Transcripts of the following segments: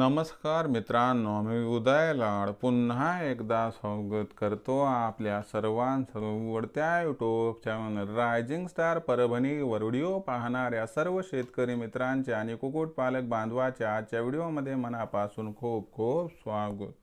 नमस्कार मित्रांनो मी उदय लाड. पुन्हा एकदा स्वागत करतो आपल्या सर्वांसोबतच्या यूट्यूब चॅनल रायझिंग स्टार परभणीवर व्हिडिओ पाहणाऱ्या सर्व शेतकरी मित्रांचे आणि कुक्कुटपालक बांधवाच्या आजच्या व्हिडिओमध्ये मनापासून खूप खूप स्वागत.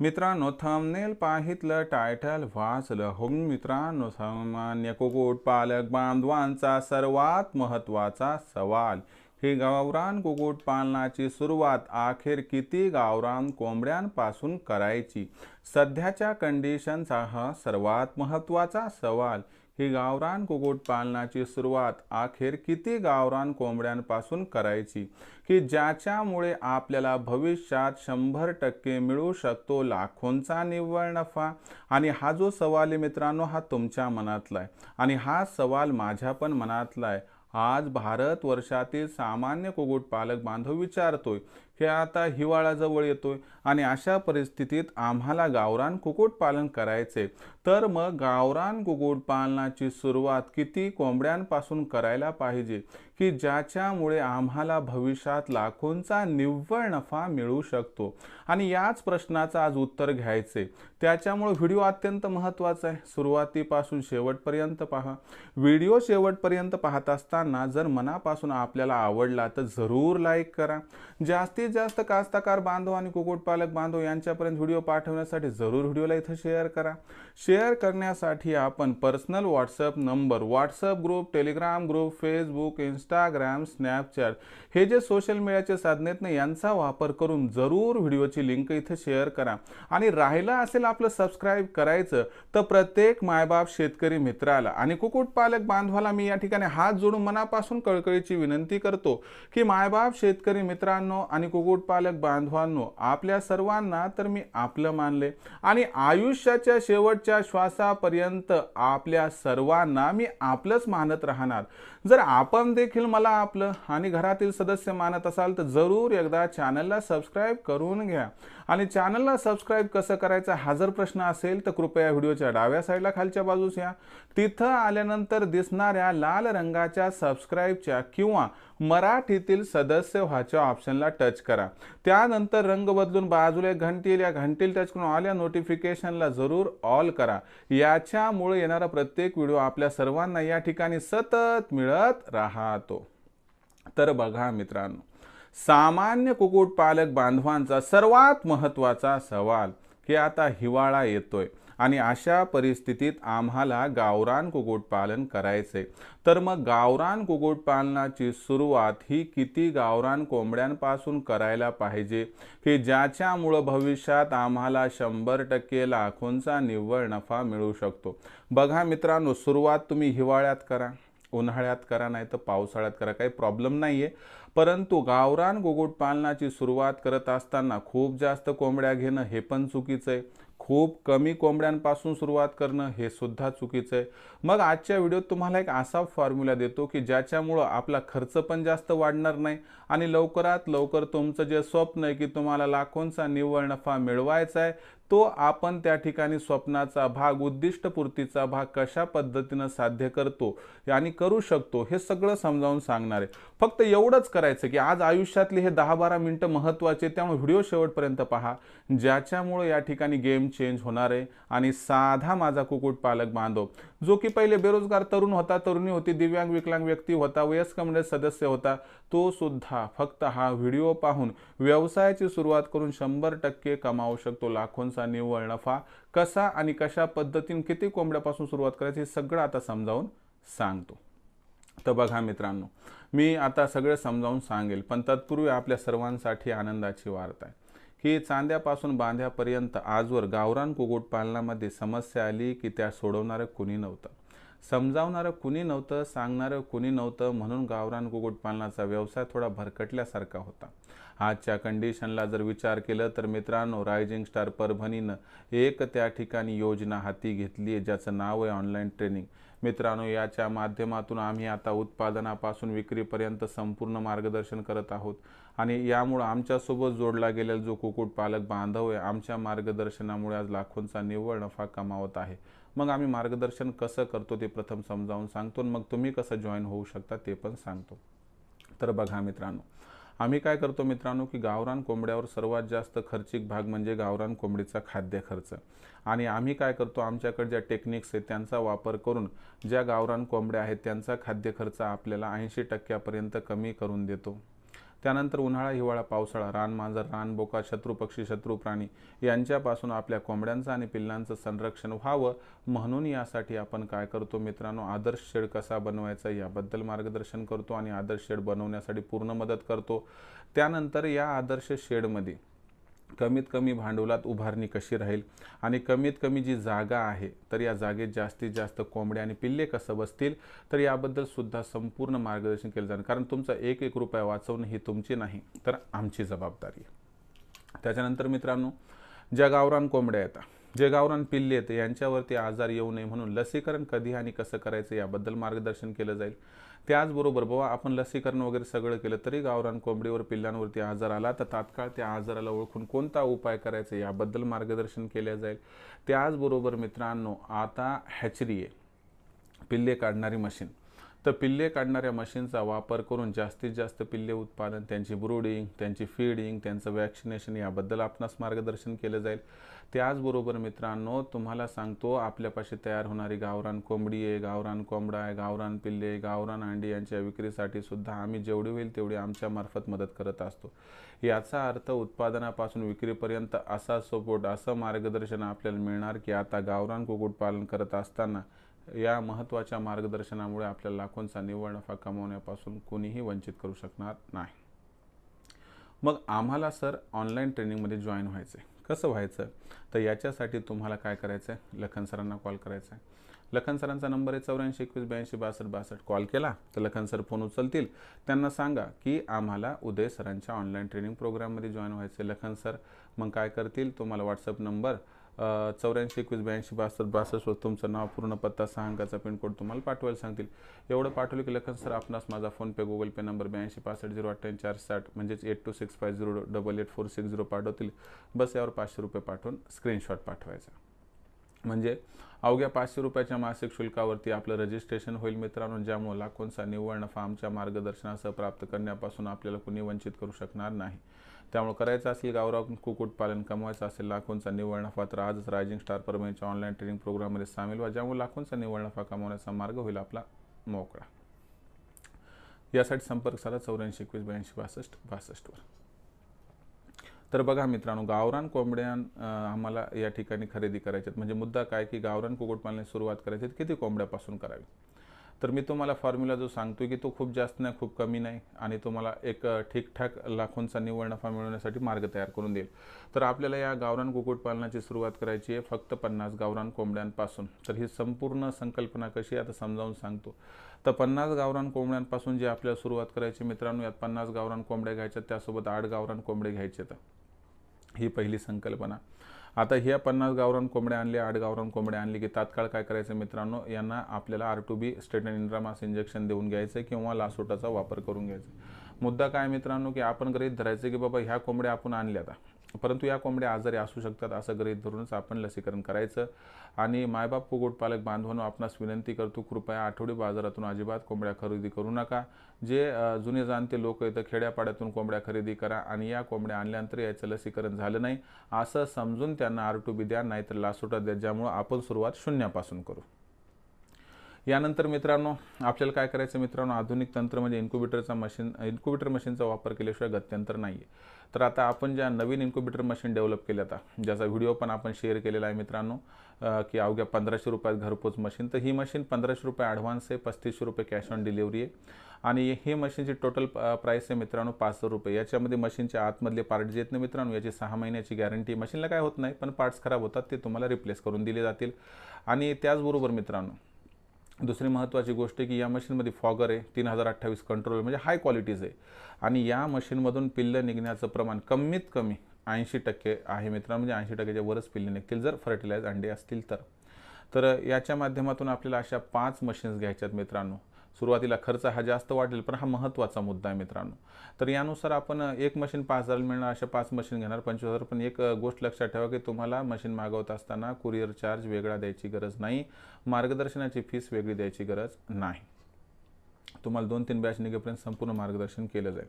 मित्रांनो थंबनेल पाहितलं टायटल वाचलं. हो मित्रांनो सामान्य कुक्कुटपालक बांधवांचा सर्वात महत्त्वाचा सवाल ही गावरान कुक्कुटपालनाची सुरुवात अखेर किती गावरान कोंबड्यांपासून करायची? सध्याच्या कंडिशनचा हा सर्वात महत्त्वाचा सवाल. ही गावरान कुक्कुटपालनाची सुरुवात अखेर किती गावरान कोंबड्यांपासून करायची? की ज्याच्यामुळे आपल्याला भविष्यात शंभर टक्के मिळू शकतो लाखोंचा निव्वळ नफा? आणि हा जो सवाल आहे मित्रांनो हा तुमच्या मनातला आहे. आणि हा सवाल माझ्या पण मनातला आहे. आज भारत वर्षातील सामान्य कुक्कुटपालक बांधव विचारतोय की आता हिवाळा जवळ येतोय आणि अशा परिस्थितीत आम्हाला गावरान कुक्कुटपालन करायचे तर मग गावरान कुक्कुटपालनाची सुरुवात किती कोंबड्यांपासून करायला पाहिजे? की ज्याच्यामुळे आम्हाला भविष्यात लाखोंचा निव्वळ नफा मिळू शकतो. आणि याच प्रश्नाचं आज उत्तर घ्यायचे त्याच्यामुळे व्हिडिओ अत्यंत महत्त्वाचा आहे. सुरुवातीपासून शेवटपर्यंत पहा. व्हिडिओ शेवटपर्यंत पाहत असताना जर मनापासून आपल्याला आवडला तर जरूर लाईक करा. जास्तीत जास्त कास्तकार बांधव आणि कुक्कुटपालक बांधव यांच्यापर्यंत व्हिडिओ पाठवण्यासाठी जरूर व्हिडिओला इथं शेअर करा. शेअर करण्यासाठी आपण personal WhatsApp number WhatsApp group Telegram group Facebook Instagram Snapchat हे जे सोशल मीडियाचे साधने आहेत ना यांचा वापर करून जरूर व्हिडिओची लिंक इथे शेअर करा. आणि राहिलं असेल आपलं सबस्क्राईब करायचं तर प्रत्येक मायबाप शेतकरी मित्राला आणि कुक्कुटपालक बांधवाला मी या ठिकाणी हात जोडून मनापासून कळकळीची विनंती करतो की मायबाप शेतकरी मित्रांनो आणि कुक्कुटपालक बांधवांनो आपल्या सर्वांना तर मी आपलं मानले आणि आयुष्याच्या शेवटच्या श्वासापर्यंत आपल्या सर्वांना मी आपलंच मानत राहणार. जर आपण देखील मला आपलं आणि घरातील सदस्य मानत असाल तर जरूर एकदा चॅनलला सबस्क्राईब करून घ्या. आणि चॅनलला सबस्क्राईब कसं करायचं हा जर प्रश्न असेल तर कृपया व्हिडिओच्या डाव्या साईडला खालच्या बाजूस या. तिथं आल्यानंतर दिसणाऱ्या लाल रंगाच्या सबस्क्राईबच्या किंवा मराठीतील सदस्य व्हाच्या ऑप्शनला टच करा. त्यानंतर रंग बदलून बाजूला घंटील या घंटील टच करून आल्या नोटिफिकेशनला जरूर ऑल करा. याच्यामुळे येणारा प्रत्येक व्हिडिओ आपल्या सर्वांना या ठिकाणी सतत मिळत राहतो. तर बघा मित्रांनो सामान्य कुक्कुटपालक बांधवांचा सर्वात महत्त्वाचा सवाल की आता हिवाळा येतोय आणि अशा परिस्थितीत आम्हाला गावरान कुक्कुटपालन करायचे तर मग गावरान कुक्कुटपालनाची सुरुवात ही किती गावरान कोंबड्यांपासून करायला पाहिजे की ज्याच्यामुळं भविष्यात आम्हाला शंभर टक्के लाखोंचा निव्वळ नफा मिळू शकतो? बघा मित्रांनो सुरुवात तुम्ही हिवाळ्यात करा. उन्हाळ्यात करा नाही तर पावसाळ्यात करा काही प्रॉब्लेम नाही आहे परंतु गावरान कुक्कुटपालनाची सुरुवात करत असताना खूप जास्त कोंबड्या घेणं हे पण चुकीचं आहे खूप कमी कोंबड्यांपासून सुरुवात करणं हे सुद्धा चुकीचं आहे मग आजच्या व्हिडिओत तुम्हाला एक असा फॉर्म्युला देतो की ज्याच्यामुळं आपला खर्च पण जास्त वाढणार नाही आणि लवकरात लवकर तुमचं जे स्वप्न आहे की तुम्हाला लाखोंचा निव्वळ नफा मिळवायचा आहे तो आपण त्या ठिकाणी स्वप्नाचा भाग उद्दिष्टपूर्तीचा भाग कशा पद्धतीनं साध्य करतो आणि करू शकतो हे सगळं समजावून सांगणार. आहे फक्त एवढंच करायचं की आज आयुष्यातले हे दहा बारा मिनटं महत्त्वाचे त्यामुळे व्हिडिओ शेवटपर्यंत पहा. ज्याच्यामुळे या ठिकाणी गेम चेंज होणार आहे आणि साधा माझा कुक्कुटपालक बांधव जो की पहिले बेरोजगार तरुण होता तरुणी होती दिव्यांग विकलांग व्यक्ती होता वयस्क मंडळ सदस्य होता तो सुद्धा फक्त हा व्हिडिओ पाहून व्यवसायाची सुरुवात करून शंभर टक्के कमावू शकतो. लाखोंचा निव्वळ नफा कसा आणि कशा पद्धतीने किती कोंबड्यापासून सुरुवात करायची हे सगळं आता समजावून सांगतो. तर बघा मित्रांनो मी आता सगळं समजावून सांगेल पण तत्पूर्वी आपल्या सर्वांसाठी आनंदाची वार्ता आहे. की चांद्यापासून बांध्यापर्यंत आजवर गावरान कुक्कुटपालनामध्ये समस्या आली की त्या सोडवणारं कुणी नव्हतं. समजावणारं कुणी नव्हतं सांगणारं कुणी नव्हतं म्हणून गावरान कुक्कुटपालनाचा व्यवसाय थोडा भरकटल्यासारखा होता. आजच्या कंडिशनला जर विचार केलं तर मित्रांनो रायझिंग स्टार परभणीनं एक त्या ठिकाणी योजना हाती घेतली आहे ज्याचं नाव आहे ऑनलाईन ट्रेनिंग मित्रांनो याच्या माध्यमातून आम्ही आता उत्पादनापासून विक्रीपर्यंत संपूर्ण मार्गदर्शन करत आहोत. आणि यामुळं आमच्यासोबत जोडला गेलेला जो कुक्कुटपालक बांधव आहे आमच्या मार्गदर्शनामुळे आज लाखोंचा निव्वळ नफा कमावत आहे. मग आम्ही मार्गदर्शन कसं करतो ते प्रथम समजावून सांगतो मग तुम्ही कसं जॉईन होऊ शकता ते पण सांगतो. तर बघा मित्रांनो आम्ही काय करतो मित्रांनो की गावरान कोंबड्यावर सर्वात जास्त खर्चिक भाग म्हणजे गावरान कोंबडीचा खाद्य खर्च. आणि आम्ही काय करतो आमच्याकडे ज्या टेक्निक्स आहेत त्यांचा वापर करून ज्या गावरान कोंबड्या आहेत त्यांचा खाद्य खर्च आपल्याला ऐंशी टक्क्यापर्यंत कमी करून देतो. त्यानंतर उन्हाळा हिवाळा पावसाळा रान मांजर रान बोका शत्रू पक्षी शत्रू प्राणी यांच्यापासून आपल्या कोंबड्यांचं आणि पिल्लांचं संरक्षण व्हावं म्हणून यासाठी आपण काय करतो मित्रांनो? आदर्श शेड कसा बनवायचा याबद्दल मार्गदर्शन करतो आणि आदर्श शेड बनवण्यासाठी पूर्ण मदत करतो. त्यानंतर या आदर्श शेडमध्ये कमीत कमी भांडवलात उभारणी कशी राहील? आणि कमीत कमी जी जागा आहे तर या जागेत जास्तीत जास्त कोंबड्या आणि पिल्ले कसं बसतील? तर याबद्दल सुद्धा संपूर्ण मार्गदर्शन केलं जाणार. कारण तुमचा एक एक रुपया वाचवणं ही तुमची नाही तर आमची जबाबदारी त्याच्यानंतर मित्रांनो ज्या गावरान कोंबड्या येतात जे गावरान पिल्ले आहेत यांच्यावरती आजार येऊ नये म्हणून लसीकरण कधी आणि कसं करायचं याबद्दल मार्गदर्शन केलं जाईल. त्याचबरोबर बाबा आपण लसीकरण वगैरे सगळं केलं तरी गावरान कोंबडीवर पिल्लांवरती आजार आला तर तात्काळ त्या आजाराला ओळखून कोणता उपाय करायचा याबद्दल मार्गदर्शन केले जाईल. त्याचबरोबर मित्रांनो आता हॅचरी आहे. पिल्ले काढणारी मशीन तर पिल्ले काढणाऱ्या मशीनचा वापर करून जास्तीत जास्त पिल्ले उत्पादन त्यांची ब्रुडिंग त्यांची फीडिंग त्यांचं वॅक्सिनेशन याबद्दल आपणास मार्गदर्शन केलं जाईल. त्याचबरोबर मित्रांनो तुम्हाला सांगतो आपल्यापाशी तयार होणारी गावरान कोंबडी आहे गावरान कोंबडा आहे गावरान पिल्ले गावरान अंडी यांच्या विक्रीसाठी सुद्धा आम्ही जेवढी होईल तेवढी आमच्या मार्फत मदत करत असतो. याचा अर्थ उत्पादनापासून विक्रीपर्यंत असा सपोर्ट असं मार्गदर्शन आपल्याला मिळणार की आता गावरान कुक्कुटपालन करत असताना या महत्त्वाच्या मार्गदर्शनामुळे आपल्या लाखोंचा निव्वळ नफा कमावण्यापासून कोणीही वंचित करू शकणार नाही. मग आम्हाला सर ऑनलाईन ट्रेनिंगमध्ये जॉईन व्हायचं आहे कसं व्हायचं? तर याच्यासाठी तुम्हाला काय करायचं आहे लखन सरांना कॉल करायचा आहे लखन सरांचा नंबर आहे चौऱ्याऐंशी एकवीस ब्याऐंशी बासष्ट बासष्ट. कॉल केला तर लखन सर फोन उचलतील. त्यांना सांगा की आम्हाला उदय सरांच्या ऑनलाईन ट्रेनिंग प्रोग्राममध्ये जॉईन व्हायचं आहे लखन सर मग काय करतील? तुम्हाला व्हॉट्सअप नंबर चौऱ्याऐंशी एकवीस ब्याऐंशी बासष्ट बासष्टवर तुमचं नाव पूर्ण पत्ता सहा अंकाचा पिनकोड तुम्हाला पाठवायला सांगतील. एवढं पाठवलं की लखन सर आपणास माझा फोनपे गुगल पे नंबर ब्याऐंशी पासष्ट झिरो अठ्ठ्याऐंशी चार साठ म्हणजेच eight two six five zero double eight four six zero पाठवतील. बस यावर पाचशे रुपये पाठवून स्क्रीनशॉट पाठवायचा. म्हणजे अवघ्या पाचशे रुपयाच्या मासिक शुल्कावरती आपलं रजिस्ट्रेशन होईल मित्रांनो ज्यामुळे लाखोंचा निव्वळ नफा आमच्या मार्गदर्शनासह प्राप्त करण्यापासून आपल्याला कुणी वंचित करू शकणार नाही. त्यामुळे करायचं असेल गावराव कुक्कुटपालन कमवायचं असेल लाखोंचा निव्वळ नफा तर आजच रायझिंग स्टार परमेच्या ऑनलाईन ट्रेनिंग प्रोग्राममध्ये सामील व्हा ज्यामुळे लाखोंचा निव्वळ नफा कमवण्याचा मार्ग होईल आपला मोकळा. यासाठी संपर्क साधा चौऱ्याऐंशी एकवीस ब्याऐंशी बासष्ट बासष्टवर तर बघा मित्रांनो गावरान कोंबड्या आम्हाला या ठिकाणी खरेदी करायच्यात. म्हणजे मुद्दा काय की गावरान कुक्कुटपालनाची सुरुवात करायची किती कोंबड्यापासून करावी? तर मी तुम्हाला फॉर्म्युला जो सांगतो की तो खूप जास्त नाही खूप कमी नाही आणि तुम्हाला एक ठीकठाक लाखोंचा निव्वळ नफा मिळवण्यासाठी मार्ग तयार करून देईल. तर आपल्याला या गावरान कुक्कुटपालनाची सुरुवात करायची आहे फक्त पन्नास गावरान कोंबड्यांपासून. तर ही संपूर्ण संकल्पना कशी आता समजावून सांगतो. तर पन्नास गावरान कोंबड्यांपासून जी आपल्याला सुरुवात करायची मित्रांनो यात पन्नास गावरान कोंबड्या घ्यायच्या त्यासोबत आठ गावरान कोंबडे घ्यायचे तर ही पहिली संकल्पना. आता ह्या पन्नास गावरान कोंबड्या आणली आठ गावरान कोंबड्या आणली की तात्काळ काय करायचं मित्रांनो? यांना आपल्याला आर टू बी स्टेटन इंड्रामास इंजेक्शन देऊन घ्यायचं किंवा लासोटाचा वापर करून घ्यायचा. मुद्दा काय मित्रांनो की आपण गृहित धरायचं की बाबा ह्या कोंबड्या आपण आणल्या आता परंतु या कोंबड्या आजारी असू शकतात असं गृहित धरूनच आपण लसीकरण करायचं. आणि मायबाप कुक्कुटपालक बांधवांनो आपणास विनंती करतो कृपया आठवडी बाजारातून अजिबात कोंबड्या खरेदी करू नका. जे जुने जाणते लोक येतं खेड्यापाड्यातून कोंबड्या खरेदी करा आणि या कोंबड्या आणल्यानंतर याचं लसीकरण झालं नाही असं समजून त्यांना आर टू बी द्या नाहीतर लासोटा द्या ज्यामुळं आपण सुरुवात शून्यापासून करू. यानंतर मित्रांनो आपल्याला काय करायचं मित्रांनो? आधुनिक तंत्र म्हणजे इन्क्युबेटरचा मशीन इन्क्युबेटर मशीनचा वापर केल्याशिवाय गत्यंतर नाही आहे तर आता आपण ज्या नवीन इन्क्युबेटर मशीन डेव्हलप केल्या आता ज्याचा व्हिडिओ पण आपण शेअर केलेला आहे मित्रांनो की अवघ्या पंधराशे रुपयात घरपोच मशीन तर ही मशीन पंधराशे रुपये ॲडव्हान्स आहे पस्तीसशे रुपये कॅश ऑन डिलिव्हरी आहे. आणि हे मशीनची टोटल प्राईस आहे मित्रांनो पाच हजार रुपये. याच्यामध्ये मशीनच्या आतमधले पार्ट जे आहेत ना मित्रांनो याची सहा महिन्याची गॅरंटी मशीनला काय होत नाही पण पार्ट्स खराब होतात ते तुम्हाला रिप्लेस करून दिले जातील. आणि त्याचबरोबर मित्रांनो दुसरी महत्त्वाची गोष्ट आहे की या मशीनमध्ये फॉगर आहे तीन हजार अठ्ठावीस कंट्रोल म्हणजे हाय क्वालिटीज आहे. आणि या मशीनमधून पिल्लं निघण्याचं प्रमाण कमीत कमी ऐंशी टक्के आहे मित्रांनो म्हणजे ऐंशी टक्क्याच्या वरच पिल्ले निघतील जर फर्टिलाइज अंडे असतील तर. तर याच्या माध्यमातून आपल्याला अशा पाच मशीन्स घ्यायच्या आहेत मित्रांनो. सुरुवातीला खर्च हा जास्त वाढेल पण हा महत्त्वाचा मुद्दा आहे मित्रांनो. तर यानुसार आपण एक मशीन पाच हजार मिळणार अशा पाच मशीन घेणार. पंचवीस हजार पण एक गोष्ट लक्षात ठेवा की तुम्हाला मशीन मागवत असताना कुरिअर चार्ज वेगळा द्यायची गरज नाही. मार्गदर्शनाची फीस वेगळी द्यायची गरज नाही. तुम्हाला दोन तीन बॅच निघेपर्यंत संपूर्ण मार्गदर्शन केलं जाईल.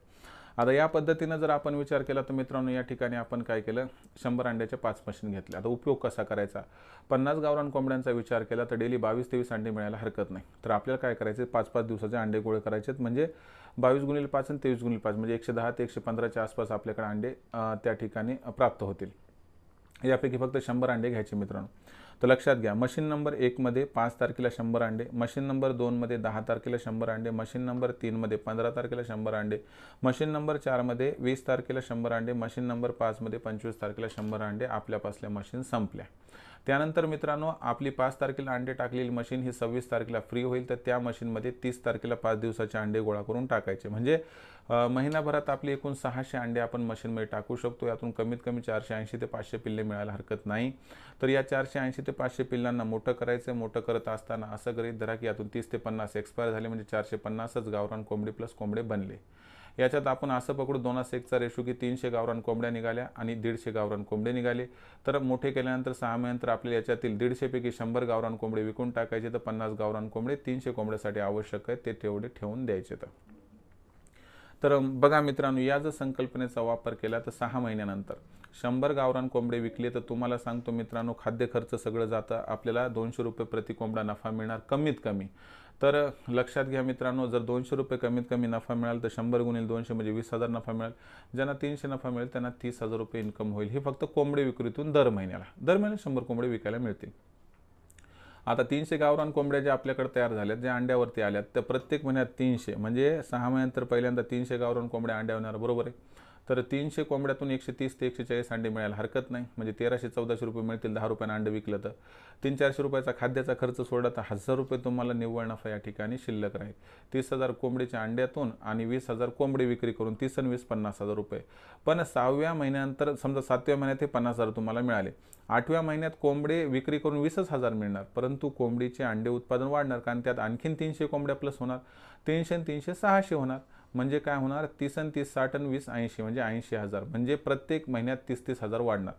आता या पद्धतीनं जर आपण विचार केला तर मित्रांनो या ठिकाणी आपण काय केलं? शंभर अंड्याच्या पाच मशीन घेतले. आता उपयोग कसा करायचा? पन्नास गावरान कोंबड्यांचा विचार केला तर डेली बावीस तेवीस अंडे मिळायला हरकत नाही. तर आपल्याला काय करायचे पाच पाच दिवसाचे अंडे गोळे करायचे म्हणजे बावीस गुणिले पाच आणि तेवीस गुणिले पाच म्हणजे एकशे दहा ते एकशे पंधराच्या आसपास आपल्याकडे अंडे त्या ठिकाणी प्राप्त होतील. यापैकी फक्त शंभर अंडे घ्यायचे मित्रांनो. तर लक्षात घ्या मशीन नंबर एकमध्ये पाच तारखेला शंभर अंडे मशीन नंबर दोनमध्ये दहा तारखेला शंभर अंडे मशीन नंबर तीनमध्ये पंधरा तारखेला शंभर अंडे मशीन नंबर चारमध्ये वीस तारखेला शंभर अंडे मशीन नंबर पाचमध्ये पंचवीस तारखेला शंभर अंडे आपल्यापासल्या मशीन संपल्या. त्यानंतर मित्रांनो आपली पाच तारखेला अंडे टाकलेली मशीन ही सव्वीस तारखेला फ्री होईल. तर त्या मशीनमध्ये तीस तारखेला पाच दिवसाचे अंडे गोळा करून टाकायचे. म्हणजे महिनाभरात आपली एकूण सहाशे अंडे आपण मशीनमध्ये टाकू शकतो. यातून कमीत कमी चारशे ऐंशी ते पाचशे पिल्ले मिळायला हरकत नाही. तर या चारशे ऐंशी ते पाचशे पिल्लांना मोठं करायचं मोठं करत असताना असं गरीब धरा की यातून तीस ते पन्नास एक्सपायर झाले. म्हणजे चारशे पन्नासच गावरान कोंबडी प्लस कोंबडे बनले. याच्यात आपण असं पकडू दोनास एकचा रेशो की तीनशे गावरान कोंबड्या निघाल्या आणि दीडशे गावरान कोंबडे निघाले. तर मोठे केल्यानंतर सहा महिन्यानंतर आपल्याला याच्यातील दीडशेपैकी शंभर गावरान कोंबडे विकून टाकायचे तर पन्नास गावरान कोंबडे तीनशे कोंबड्यासाठी आवश्यक आहे ते तेवढे ठेवून द्यायचे तर. तर बघा मित्रांनो या जर संकल्पनेचा वापर केला तर सहा महिन्यानंतर शंभर गावरान कोंबडे विकले तर तुम्हाला सांगतो मित्रांनो खाद्य खर्च सगळं जातं आपल्याला दोनशे रुपये प्रति कोंबडा नफा मिळणार कमीत कमी. तर लक्षात घ्या मित्रांनो जर दोनशे रुपये कमीत कमी नफा मिळाल तर शंभर गुणिले दोनशे म्हणजे वीस हजार नफा मिळेल. ज्यांना तीनशे नफा मिळेल त्यांना तीस हजार रुपये इन्कम होईल. हे फक्त कोंबडी विक्रीतून दर महिन्याला. दर महिन्याला शंभर कोंबडी विकायला मिळतील. आता तीनशे गावरान कोंबड्या ज्या आपल्याकडे तयार झाल्यात ज्या अंड्यावरती आल्यात त्या प्रत्येक महिन्यात तीनशे म्हणजे सहा महिन्यानंतर पहिल्यांदा तीनशे गावरान कोंबड्या अंड्या होणार. बरोबर आहे? तर तीनशे कोंबड्यातून एकशे तीस ते एकशे चाळीस अंडे मिळायला हरकत नाही. म्हणजे तेराशे चौदाशे रुपये मिळतील दहा रुपयानं अंडे विकलं तर. तीन चारशे रुपयाचा खाद्याचा खर्च सोडा तर हजार रुपये तुम्हाला निव्वळ नफा या ठिकाणी शिल्लक राहील. तीस हजार कोंबडीच्या अंड्यातून आणि वीस हजार कोंबडी विक्री करून तीस आणि वीस पन्नास हजार रुपये. पण सहाव्या महिन्यानंतर समजा सातव्या महिन्यात हे पन्नास हजार तुम्हाला मिळाले. आठव्या महिन्यात कोंबडे विक्री करून वीसच हजार मिळणार. परंतु कोंबडीचे अंडे उत्पादन वाढणार कारण त्यात आणखीन तीनशे कोंबड्या प्लस होणार. तीनशे तीनशे सहाशे होणार. म्हणजे काय होणार? तीस आणि तीस साठ आणि वीस ऐंशी म्हणजे ऐंशी हजार. म्हणजे प्रत्येक महिन्यात तीस तीस हजार वाढणार.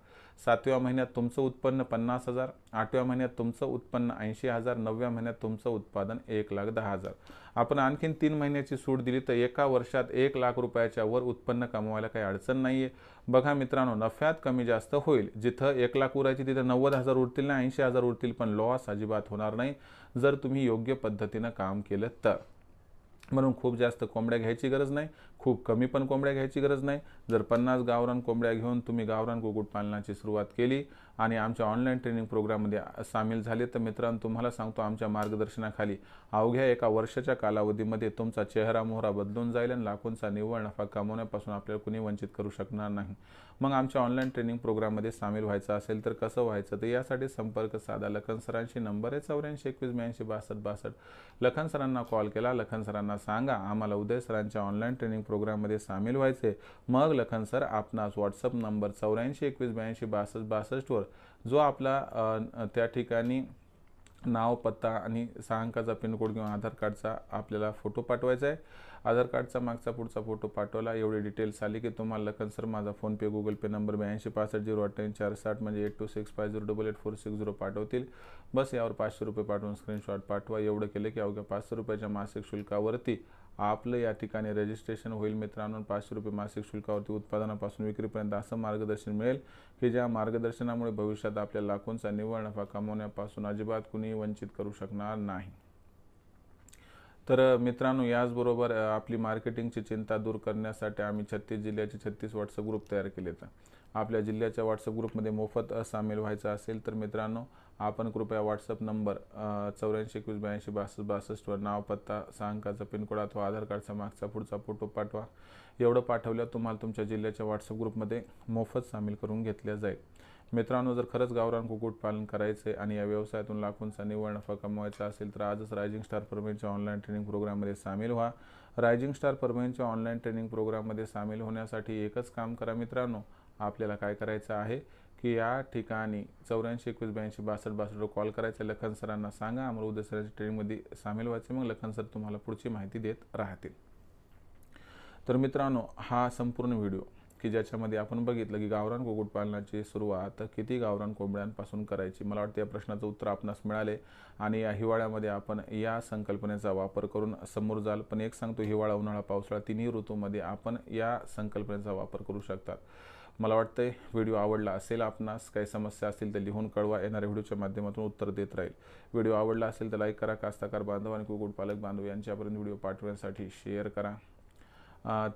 सातव्या महिन्यात तुमचं उत्पन्न पन्नास हजार आठव्या महिन्यात तुमचं उत्पन्न ऐंशी हजार नवव्या महिन्यात तुमचं उत्पादन एक लाख दहा हजार. आपण आणखीन तीन महिन्याची सूट दिली तर एका वर्षात एक लाख रुपयाच्या वर उत्पन्न कमवायला काही अडचण नाही आहे बघा मित्रांनो नफ्यात कमी जास्त होईल. जिथं एक लाख उरायची तिथं नव्वद हजार उरतील ना ऐंशी हजार उरतील पण लॉस अजिबात होणार नाही जर तुम्ही योग्य पद्धतीनं काम केलं तर. म्हणून खूप जास्त कोंबड्या घ्यायची गरज नाही खूप कमी पण कोंबड्या घ्यायची गरज नाही. जर पन्नास गावरान कोंबड्या घेऊन तुम्ही गावरान कुक्कुटपालनाची सुरुवात केली आणि आमच्या ऑनलाईन ट्रेनिंग प्रोग्राममध्ये सामील झाले. तर मित्रांनो तुम्हाला सांगतो आमच्या मार्गदर्शनाखाली अवघ्या एका वर्षाच्या कालावधीमध्ये तुमचा चेहरा मोहरा बदलून जाईल आणि लाखोंचा निव्वळ नफा कमवण्यापासून आपल्याला कुणी वंचित करू शकणार नाही. मग आमच्या ऑनलाईन ट्रेनिंग प्रोग्राममध्ये सामील व्हायचं असेल तर कसं व्हायचं? तर यासाठी संपर्क साधा. लखन सरांशी नंबर आहे चौऱ्याऐंशी एकवीस ब्याऐंशी बासष्ट बासष्ट. लखन सरांना कॉल केला. लखन सरांना सांगा आम्हाला उदय सरांच्या ऑनलाईन ट्रेनिंग प्रोग्राममध्ये सामील व्हायचे मग लखन सर आपणास व्हॉट्सअप नंबर चौऱ्याऐंशी एकवीस ब्याऐंशी बासष्ट बासष्टवर जो आपला त्या ठिकाणी नाव पत्ता आणि सहा अंकाचा पिनकोड किंवा आधार कार्डचा आपल्याला फोटो पाठवायचा आहे. आधार कार्डचा मागचा पुढचा फोटो पाठवला. एवढी डिटेल्स आली की तुम्हाला लखन सर माझा फोनपे गुगल पे नंबर ब्याऐंशी पासष्ट झिरो अठ्ठ्याऐंशी चार साठ म्हणजे eight two six five zero double eight four six zero पाठवतील. बस यावर पाचशे रुपये पाठवून स्क्रीनशॉट पाठवा. एवढं केलं की अवघ्या पाचशे रुपयाच्या मासिक शुल्कावरती आपलं या ठिकाणी रजिस्ट्रेशन होईल मित्रांनो. पाचशे रुपये मासिक शुल्कावरती उत्पादनापासून विक्रीपर्यंत असं मार्गदर्शन मिळेल की ज्या मार्गदर्शनामुळे भविष्यात आपल्या लाखोंचा निव्वळ नफा कमवण्यापासून अजिबात कुणीही वंचित करू शकणार नाही. तर मित्रांनो याचबरोबर आपली मार्केटिंगची चिंता दूर करण्यासाठी आम्ही छत्तीस जिल्ह्याचे छत्तीस व्हॉट्सअप ग्रुप तयार केले आहेत आपल्या जिल्ह्याच्या व्हॉट्सअप ग्रुपमध्ये मोफत सामील व्हायचं असेल तर मित्रांनो आपण कृपया व्हॉट्सअप नंबर चौऱ्याऐंशी एकवीस ब्याऐंशी बासष्ट बासष्टवर नाव पत्ता सहा पिनकोड अथवा आधार कार्डचा मागचा पुढचा फोटो पाठवा. एवढं पाठवल्यावर तुम्हाला तुमच्या जिल्ह्याच्या व्हॉट्सअप ग्रुपमध्ये मोफत सामील करून घेतल्या जाईल. मित्रांनो जर खरंच गावरान कुक्कुटपालन करायचं आहे आणि या व्यवसायातून लाखोंचा निव्वळ नफा कमवायचा असेल तर आजच रायझिंग स्टार परमेंटच्या ऑनलाईन ट्रेनिंग प्रोग्राममध्ये सामील व्हा. रायझिंग स्टार परमेंटच्या ऑनलाईन ट्रेनिंग प्रोग्राममध्ये सामील होण्यासाठी एकच काम करा मित्रांनो आपल्याला काय करायचं आहे? की या ठिकाणी चौऱ्याऐंशी एकवीस ब्याऐंशी बासष्ट बासष्टवर कॉल करायचा लखन सरांना सांगा. आम्हाला उद्या सरांच्या ट्रेनिंगमध्ये सामील व्हायचे मग लखन सर तुम्हाला पुढची माहिती देत राहतील. तर मित्रांनो हा संपूर्ण व्हिडिओ की ज्याच्यामध्ये आपण बघितलं की गावरान कुक्कुटपालनाची सुरुवात किती गावरान कोंबड्यांपासून करायची मला वाटतं या प्रश्नाचं उत्तर आपणास मिळाले. आणि या हिवाळ्यामध्ये आपण या संकल्पनेचा वापर करून समोर जाल. पण एक सांगतो हिवाळा उन्हाळा पावसाळा तिन्ही ऋतूमध्ये आपण या संकल्पनेचा वापर करू शकतात. मला वाटतंय व्हिडिओ आवडला असेल आपणास काही समस्या असतील तर लिहून कळवा. येणाऱ्या व्हिडिओच्या माध्यमातून उत्तर देत राहील. व्हिडिओ आवडला असेल तर लाईक करा. कास्ताकार बांधव आणि कुक्कुटपालक बांधव यांच्यापर्यंत व्हिडिओ पाठवण्यासाठी शेअर करा.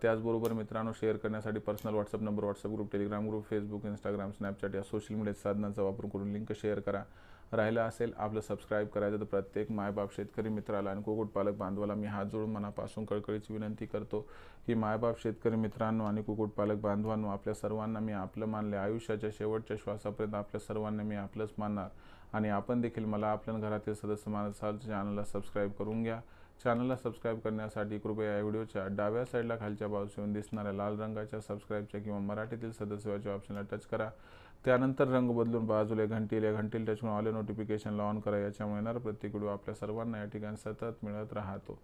त्याचबरोबर मित्रांनो शेअर करण्यासाठी personal WhatsApp number WhatsApp group Telegram group Facebook Instagram Snapchat या सोशल मीडिया साधनांचा वापर करून लिंक शेअर करा. राहिलं असेल आपलं सबस्क्राईब करायचं तर प्रत्येक मायबाप शेतकरी मित्राला आणि कुक्कुटपालक बांधवाला मी हात जोडून मनापासून कळकळीची विनंती करतो की मायबाप शेतकरी मित्रांनो आणि कुक्कुटपालक बांधवांनो आपल्या सर्वांना मी आपलं मानले आयुष्याच्या शेवटच्या श्वासापर्यंत आपल्या सर्वांना मी आपलंच मानणार. आणि आपण देखील मला आपल्या घरातील सदस्य मानसाल चॅनलला सबस्क्राईब करून घ्या. चॅनलला सबस्क्राईब करण्यासाठी कृपया या व्हिडिओच्या डाव्या साईडला खालच्या बाजूस येऊन दिसणाऱ्या लाल रंगाच्या सबस्क्राईबच्या किंवा मराठीतील सदस्याच्या ऑप्शनला टच करा. त्यानंतर रंग बदलून बाजूला घंटील या घंटील टच करून ऑल नोटिफिकेशनला ऑन करा. याच्यामुळे येणार प्रत्येक व्हिडिओ आपल्या सर्वांना या ठिकाणी सतत मिळत राहतो.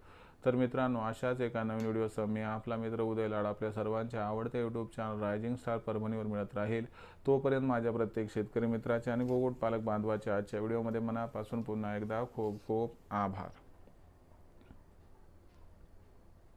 तर मित्रांनो अशाच एका नवीन व्हिडिओसह मी आपला मित्र उदय लाड आपल्या सर्वांच्या आवडत्या यूट्यूब चॅनल रायझिंग स्टार परभणीवर मिळत राहील. तोपर्यंत माझ्या प्रत्येक शेतकरी मित्राचे आणि गोगोट पालक बांधवाच्या आजच्या व्हिडिओमध्ये मनापासून पुन्हा एकदा खूप खूप आभार.